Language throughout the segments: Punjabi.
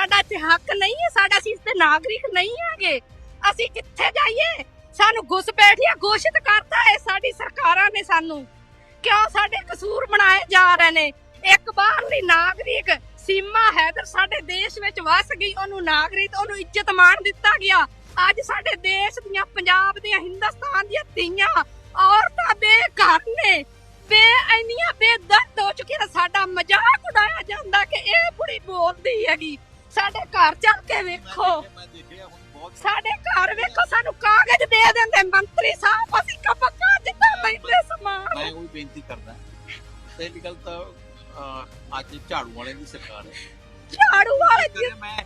ਸਾਡਾ ਇੱਥੇ ਹੱਕ ਨਹੀਂ ਹੈ, ਸਾਡਾ ਅਸੀਂ ਇਸ ਦੇ ਨਾਗਰਿਕ ਨਹੀਂ ਹੈਗੇ। ਅਸੀਂ ਕਿੱਥੇ ਜਾਈਏ? ਸਾਨੂੰ ਘੁਸਪੈਠੀਆ ਘੋਸ਼ਿਤ ਕਰਤਾ ਹੈ ਸਾਡੀ ਸਰਕਾਰਾਂ ਨੇ ਸਾਨੂੰ। ਕਿਉਂ ਸਾਡੇ ਕਸੂਰ ਬਣਾਏ ਜਾ ਰਹੇ ਨੇ? ਇੱਕ ਬਾਹਰਲੀ ਨਾਗਰਿਕ ਸੀਮਾ ਹੈਦਰ ਸਾਡੇ ਦੇਸ਼ ਵਿੱਚ ਵਸ ਗਈ, ਉਹਨੂੰ ਨਾਗਰਿਕ, ਉਹਨੂੰ ਇੱਜ਼ਤ ਮਾਣ ਦਿੱਤਾ ਗਿਆ। ਅੱਜ ਸਾਡੇ ਦੇਸ਼ ਦੀਆਂ, ਪੰਜਾਬ ਦੀਆਂ, ਹਿੰਦੁਸਤਾਨ ਦੀਆਂ ਧੀਆਂ, ਔਰਤਾਂ ਬੇਘਰ ਨੇ। ਬੇ ਇੰਨੀਆਂ ਬੇਦਰਦ ਹੋ ਚੁੱਕੀਆਂ, ਸਾਡਾ ਮਜ਼ਾਕ ਉਡਾਇਆ ਜਾਂਦਾ ਕਿ ਇਹ ਬੁੜੀ ਬੋਲਦੀ ਹੈਗੀ। ਸਾਡੇ ਘਰ ਚੱਲ ਕੇ ਵੇਖੋ। ਸਾਡੇ ਘਰ ਵੇਖੋ ਸਾਨੂੰ ਕਾਗਜ਼ ਦੇ ਦਿੰਦੇ ਮੰਤਰੀ ਸਾਹਿਬ ਅਸੀਂ ਕਪਕਾ ਜਿੱਦਾਂ ਲੈਂਦੇ ਸਮਾਨ। ਮੈਂ ਉਹ ਬੇਨਤੀ ਕਰਦਾ। ਪਹਿਲੀ ਗੱਲ ਤਾਂ ਅੱਜ ਝਾੜੂ ਵਾਲੇ ਦੀ ਸਰਕਾਰ ਹੈ। ਝਾੜੂ ਵਾਲੇ ਜੀ ਮੈਂ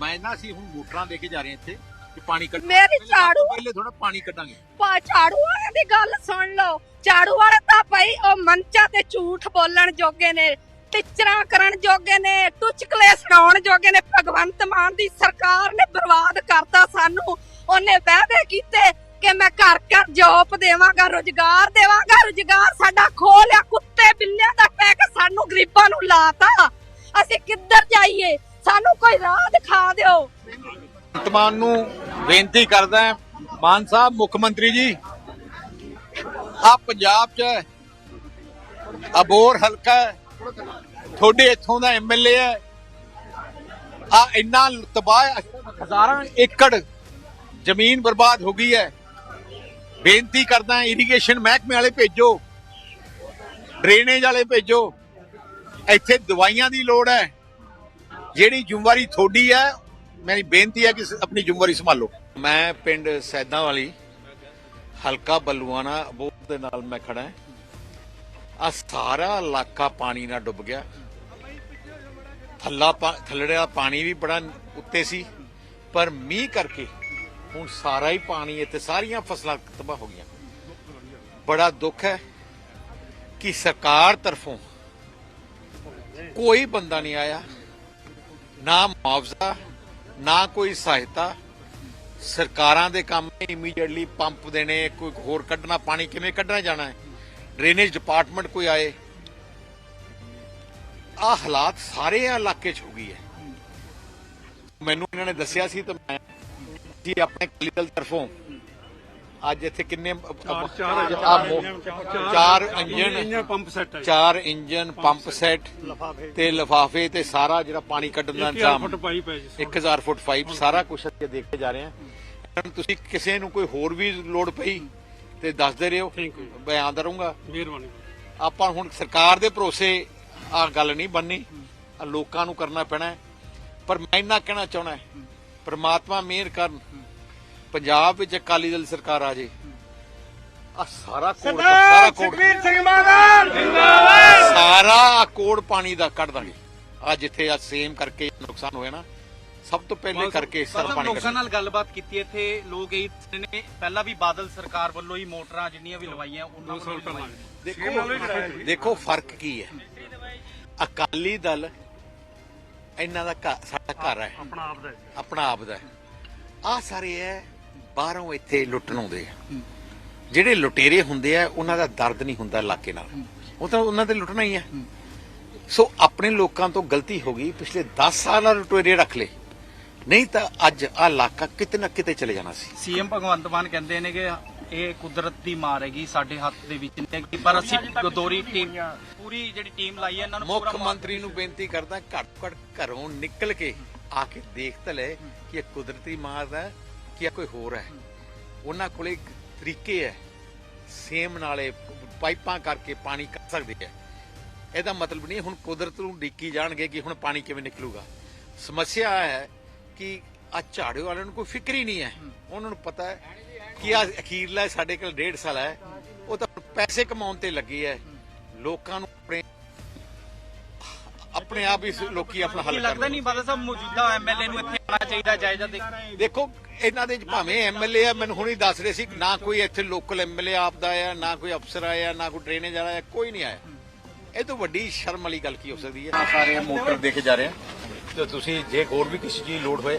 ਮੈਂ ਨਾ ਅਸੀਂ ਹੁਣ ਮੋਟਰਾਂ ਲੈ ਕੇ ਜਾ ਰਹੇ ਇੱਥੇ ਕਿ ਪਾਣੀ ਕੱਢ ਮੇਰੀ ਝਾੜੂ ਪਹਿਲੇ ਥੋੜਾ ਪਾਣੀ ਕੱਢਾਂਗੇ। ਪਾ ਝਾੜੂ ਵਾਲਿਆਂ ਦੀ ਗੱਲ ਸੁਣ ਲਓ। ਝਾੜੂ ਵਾਲੇ ਤਾਂ ਭਾਈ ਉਹ ਮੰਚਾਂ ਤੇ ਝੂਠ ਬੋਲਣ ਜੋਗੇ ਨੇ। ਟਿਚਰਾਂ ਕਰਨ ਜੋਗੇ ਨੇ ਟੁਚਕਲੇ ਸੁਣਾਉਣ ਜੋਗੇ ਨੇ, ਭਗਵੰਤ ਮਾਨ ਦੀ ਸਰਕਾਰ ਨੇ ਬਰਬਾਦ ਕਰਤਾ ਸਾਨੂੰ। ਉਹਨੇ ਵਾਅਦੇ ਕੀਤੇ ਕਿ ਮੈਂ ਘਰ ਘਰ ਜੋਬ ਦੇਵਾਂਗਾ, ਰੁਜ਼ਗਾਰ ਦੇਵਾਂਗਾ, ਰੁਜ਼ਗਾਰ ਸਾਡਾ ਖੋ ਲਿਆ ਕੁੱਤੇ ਬਿੱਲਿਆਂ ਦਾ ਪੈ ਸਾਨੂੰ ਗਰੀਬਾਂ ਨੂੰ ਲਾਤਾ। ਅਸੀਂ ਕਿੱਧਰ ਜਾਈਏ? ਸਾਨੂੰ ਕੋਈ ਰਾਹ ਦਿਖਾ ਦਿਓ। ਵਰਤਮਾਨ ਨੂੰ ਬੇਨਤੀ ਕਰਦਾ ਮਾਨ ਸਾਹਿਬ, ਮੁੱਖ ਮੰਤਰੀ ਜੀ ਆ ਪੰਜਾਬ 'ਚ ਅਬੋਰ ਹਲਕਾ ਤੁਹਾਡੇ ਇੱਥੋਂ ਦਾ ਐਮਐਲਏ ਹੈ। ਆ ਇੰਨਾ ਤਬਾਹ ਹਜ਼ਾਰਾਂ ਏਕੜ ਜ਼ਮੀਨ ਬਰਬਾਦ ਹੋ ਗਈ ਹੈ। ਬੇਨਤੀ ਕਰਦਾ ਇਰੀਗੇਸ਼ਨ ਮਹਿਕਮੇ ਵਾਲੇ ਭੇਜੋ ਡਰੇਨੇਜ ਵਾਲੇ ਭੇਜੋ। ਇੱਥੇ ਦਵਾਈਆਂ ਦੀ ਲੋੜ ਹੈ। ਜਿਹੜੀ ਜ਼ਿੰਮੇਵਾਰੀ ਤੁਹਾਡੀ ਹੈ, ਮੇਰੀ ਬੇਨਤੀ ਹੈ ਕਿ ਆਪਣੀ ਜ਼ਿੰਮੇਵਾਰੀ ਸੰਭਾਲੋ। ਮੈਂ ਪਿੰਡ ਸੈਦਾਂ ਵਾਲੀ ਹਲਕਾ ਬੱਲੂਆਣਾ ਬੋਰ ਦੇ ਨਾਲ ਮੈਂ ਖੜਾ ਹਾਂ। ਆ ਸਾਰਾ ਇਲਾਕਾ ਪਾਣੀ ਨਾਲ ਡੁੱਬ ਗਿਆ। ਥੱਲਾ ਪਾ- ਥੱਲੜੇ ਦਾ ਪਾਣੀ ਵੀ ਬੜਾ ਉੱਤੇ ਸੀ, ਪਰ ਮੀਂਹ ਕਰਕੇ ਹੁਣ ਸਾਰਾ ਹੀ ਪਾਣੀ ਇੱਥੇ ਸਾਰੀਆਂ ਫਸਲਾਂ ਤਬਾਹ ਹੋ ਗਈਆਂ। ਬੜਾ ਦੁੱਖ ਹੈ ਕਿ ਸਰਕਾਰ ਤਰਫੋਂ ਕੋਈ ਬੰਦਾ ਨਹੀਂ ਆਇਆ, ਨਾ ਮੁਆਵਜ਼ਾ, ਨਾ ਕੋਈ ਸਹਾਇਤਾ। ਸਰਕਾਰਾਂ ਦੇ ਕੰਮ ਇਮੀਡੀਏਟਲੀ ਪੰਪ ਦੇਣੇ, ਕੋਈ ਹੋਰ ਕੱਢਣਾ, ਪਾਣੀ ਕਿਵੇਂ ਕੱਢਣਾ ਜਾਣਾ ਹੈ? ਡਰੇਨੇਜ ਡਿਪਾਰਟਮੈਂਟ ਕੋਈ ਆਏ ਆ ਹਾਲਾਤ ਸਾਰੇ ਇਲਾਕੇ 'ਚ ਹੋ ਗਈ ਹੈ। ਮੈਨੂੰ ਇਹਨਾਂ ਨੇ ਦੱਸਿਆ ਸੀ ਤਾਂ ਮੈਂ ਜੀ ਆਪਣੇ ਦਲ ਤਰਫੋਂ ਅੱਜ ਇੱਥੇ ਕਿੰਨੇ ਚਾਰ- ਇੰਜਨ ਪੰਪ ਸੈੱਟ ਹੈ ਚਾਰ ਇੰਜਨ ਪੰਪ ਸੈੱਟ ਤੇ ਲਫਾਫੇ ਤੇ ਸਾਰਾ ਜਿਹੜਾ ਪਾਣੀ ਕੱਢਣ ਦਾ 1000 ਇੰਤਜ਼ਾਮ ਫੁੱਟ ਪਾਈਪ ਹੈ ਜੀ 1000 ਫੁੱਟ ਪਾਈਪ ਸਾਰਾ ਕੁਝ ਅਸੀਂ ਦੇਖ ਕੇ ਜਾ ਰਹੇ ਹਾਂ। ਤੁਸੀਂ ਕਿਸੇ ਨੂੰ ਕੋਈ ਹੋਰ ਵੀ ਲੋੜ ਪਈ? ਤੇ ਦੱਸਦੇ ਰਹੋ ਆਂਦਾ ਰਹੂੰਗਾ। ਮਿਹਰਬਾਨੀ। ਆਪਾਂ ਹੁਣ ਸਰਕਾਰ ਦੇ ਭਰੋਸੇ ਆ ਗੱਲ ਨਹੀਂ ਬੰਨੀ ਲੋਕਾਂ ਨੂੰ ਕਰਨਾ ਪੈਣਾ। ਪਰ ਮੈਂ ਇੰਨਾ ਕਹਿਣਾ ਚਾਹਣਾ ਪ੍ਰਮਾਤਮਾ ਮਿਹਰ ਕਰਨ। ਪੰਜਾਬ ਵਿੱਚ ਅਕਾਲੀ ਦਲ ਸਰਕਾਰ ਆ ਜੇ। ਆ ਸਾਰਾ ਕੋੜ ਸਾਰਾ ਕੋੜ ਸਿੰਘ ਮਾਨ ਸਾਰਾ ਕੋੜ ਪਾਣੀ ਦਾ ਕੱਢ ਦਾਂਗੇ। ਆ ਜਿੱਥੇ ਆ ਸੇਮ ਕਰਕੇ ਨੁਕਸਾਨ ਹੋਇਆ ਨਾ। ਸਭ ਤੋਂ ਪਹਿਲੇ ਕਰਕੇ ਸਾਰਾ ਸਰ ਪਾਣੀ ਲੋਕਾਂ ਨਾਲ ਗੱਲਬਾਤ ਕੀਤੀ ਇੱਥੇ ਲੋਕ ਇਹ ਨੇ ਪਹਿਲਾਂ ਵੀ ਬਾਦਲ ਸਰਕਾਰ ਵੱਲੋਂ ਹੀ ਮੋਟਰਾਂ ਜਿੰਨੀਆਂ ਵੀ ਲਵਾਈਆਂ ਉਹਨਾਂ ਵੱਲੋਂ। ਦੇਖੋ ਦੇਖੋ ਫ਼ਰਕ ਕੀ ਹੈ। ਅਕਾਲੀ ਦਲ ਇਹਨਾਂ ਦਾ ਸਾਡਾ ਘਰ ਹੈ। ਆਪਣਾ ਆਪ ਦਾ ਹੈ। ਆਪਣਾ ਆਪ ਦਾ ਆ ਸਾਰੇ ਹੈ ਬਾਹਰੋਂ ਇੱਥੇ ਲੁੱਟਣ ਆਉਂਦੇ ਆ। ਜਿਹੜੇ ਲੁਟੇਰੇ ਹੁੰਦੇ ਆ ਉਹਨਾਂ ਦਾ ਦਰਦ ਨਹੀਂ ਹੁੰਦਾ ਇਲਾਕੇ ਨਾਲ। ਉਹ ਤਾਂ ਉਹਨਾਂ ਦੇ ਲੁੱਟਣਾ ਹੀ ਹੈ। ਸੋ ਆਪਣੇ ਲੋਕਾਂ ਤੋਂ ਗਲਤੀ ਹੋ ਗਈ ਪਿਛਲੇ 10 ਸਾਲਾਂ ਲੁਟੇਰੇ ਰੱਖ ਲਏ। ਨਹੀਂ ਤਾਂ ਅੱਜ ਆ ਇਲਾਕਾ ਕਿਤੇ ਨਾ ਕਿਤੇ ਚਲੇ ਜਾਣਾ ਸੀ। ਸੀਐਮ ਭਗਵੰਤ ਮਾਨ ਕਹਿੰਦੇ ਨੇ ਕਿ ਇਹ ਕੁਦਰਤ ਦੀ ਮਾਰ ਹੈਗੀ ਸਾਡੇ ਹੱਥ ਦੇ ਵਿੱਚ ਨਹੀਂ ਹੈਗੀ ਪਰ ਅਸੀਂ ਗਦੋਰੀ ਟੀਮ ਪੂਰੀ ਜਿਹੜੀ ਟੀਮ ਲਾਈ ਹੈ ਇਹਨਾਂ ਨੂੰ ਮੁੱਖ ਪੂਰਾ ਮੰਤਰੀ ਨੂੰ ਬੇਨਤੀ ਕਰਦਾ ਘੱਟ ਘੱਟ ਘਰੋਂ ਨਿਕਲ ਕੇ ਆ ਕੇ ਦੇਖ ਤਾਂ ਲੈ ਕਿ ਇਹ ਕੁਦਰਤੀ ਮਾਰ ਹੈ ਕਿ ਇਹ ਕੋਈ ਹੋਰ ਹੈ। ਉਹਨਾਂ ਕੋਲੇ ਇੱਕ ਤਰੀਕੇ ਹੈ ਸੇਮ ਨਾਲੇ ਪਾਈਪਾਂ ਕਰਕੇ ਪਾਣੀ ਕੱਢ ਸਕਦੇ ਹੈ। ਇਹਦਾ ਮਤਲਬ ਨਹੀਂ ਹੁਣ ਕੁਦਰਤ ਨੂੰ ਡਿੱਕੀ ਜਾਣਗੇ ਕਿ ਹੁਣ ਪਾਣੀ ਕਿਵੇਂ ਨਿਕਲੂਗਾ। ਸਮੱਸਿਆ ਇਹ ਹੈ ਕਿ ਆ ਝਾੜੂ ਵਾਲਿਆਂ ਨੂੰ ਕੋਈ ਫਿਕਰ ਹੀ ਨਹੀਂ ਹੈ। ਉਹਨਾਂ ਨੂੰ ਪਤਾ ਹੈ ਕਿ ਆ ਅਖੀਰਲਾ ਸਾਡੇ ਕੋਲ ਡੇਢ ਸਾਲ ਹੈ। ਉਹ ਤਾਂ ਪੈਸੇ ਕਮਾਉਣ ਤੇ ਲੱਗੇ ਹੈ। ਲੋਕਾਂ ਨੂੰ ਆਪਣੇ ਆਪਣੇ ਆਪ ਹੀ ਲੋਕੀ ਆਪਣਾ ਹੱਲ ਲੱਗਦਾ ਨਹੀਂ ਬਾਦਲ ਸਾਹਿਬ ਮੌਜੂਦਾ ਐਮਐਲਏ ਨੂੰ ਇੱਥੇ ਆਉਣਾ ਚਾਹੀਦਾ ਜਾਇਜ਼ਾ ਦੇ ਦੇਖੋ ਇਹਨਾਂ ਦੇ ਭਾਵੇਂ ਐਮਐਲਏ ਆ ਮੈਨੂੰ ਹੁਣੀ ਦੱਸ ਰਹੇ ਸੀ ਨਾ ਕੋਈ ਇੱਥੇ ਲੋਕਲ ਐਮਐਲਏ ਆਪਦਾ ਆਇਆ ਨਾ ਕੋਈ ਅਫਸਰ ਆਇਆ ਨਾ ਕੋਈ ਡਰੇਨੇਜ ਵਾਲਾ ਆਇਆ ਕੋਈ ਨਹੀਂ ਆਇਆ। ਇਹ ਤੋਂ ਵੱਡੀ ਸ਼ਰਮ ਵਾਲੀ ਗੱਲ ਕੀ ਹੋ ਸਕਦੀ ਹੈ ਸਾਰੇ ਮੋਟਰ ਦੇ ਕੇ ਜਾ ਰਹੇ ਆ। ਤੁਸੀਂ ਜੇ ਹੋਰ ਵੀ ਕਿਸੇ ਚੀਜ਼ ਲੋੜ ਹੋਏ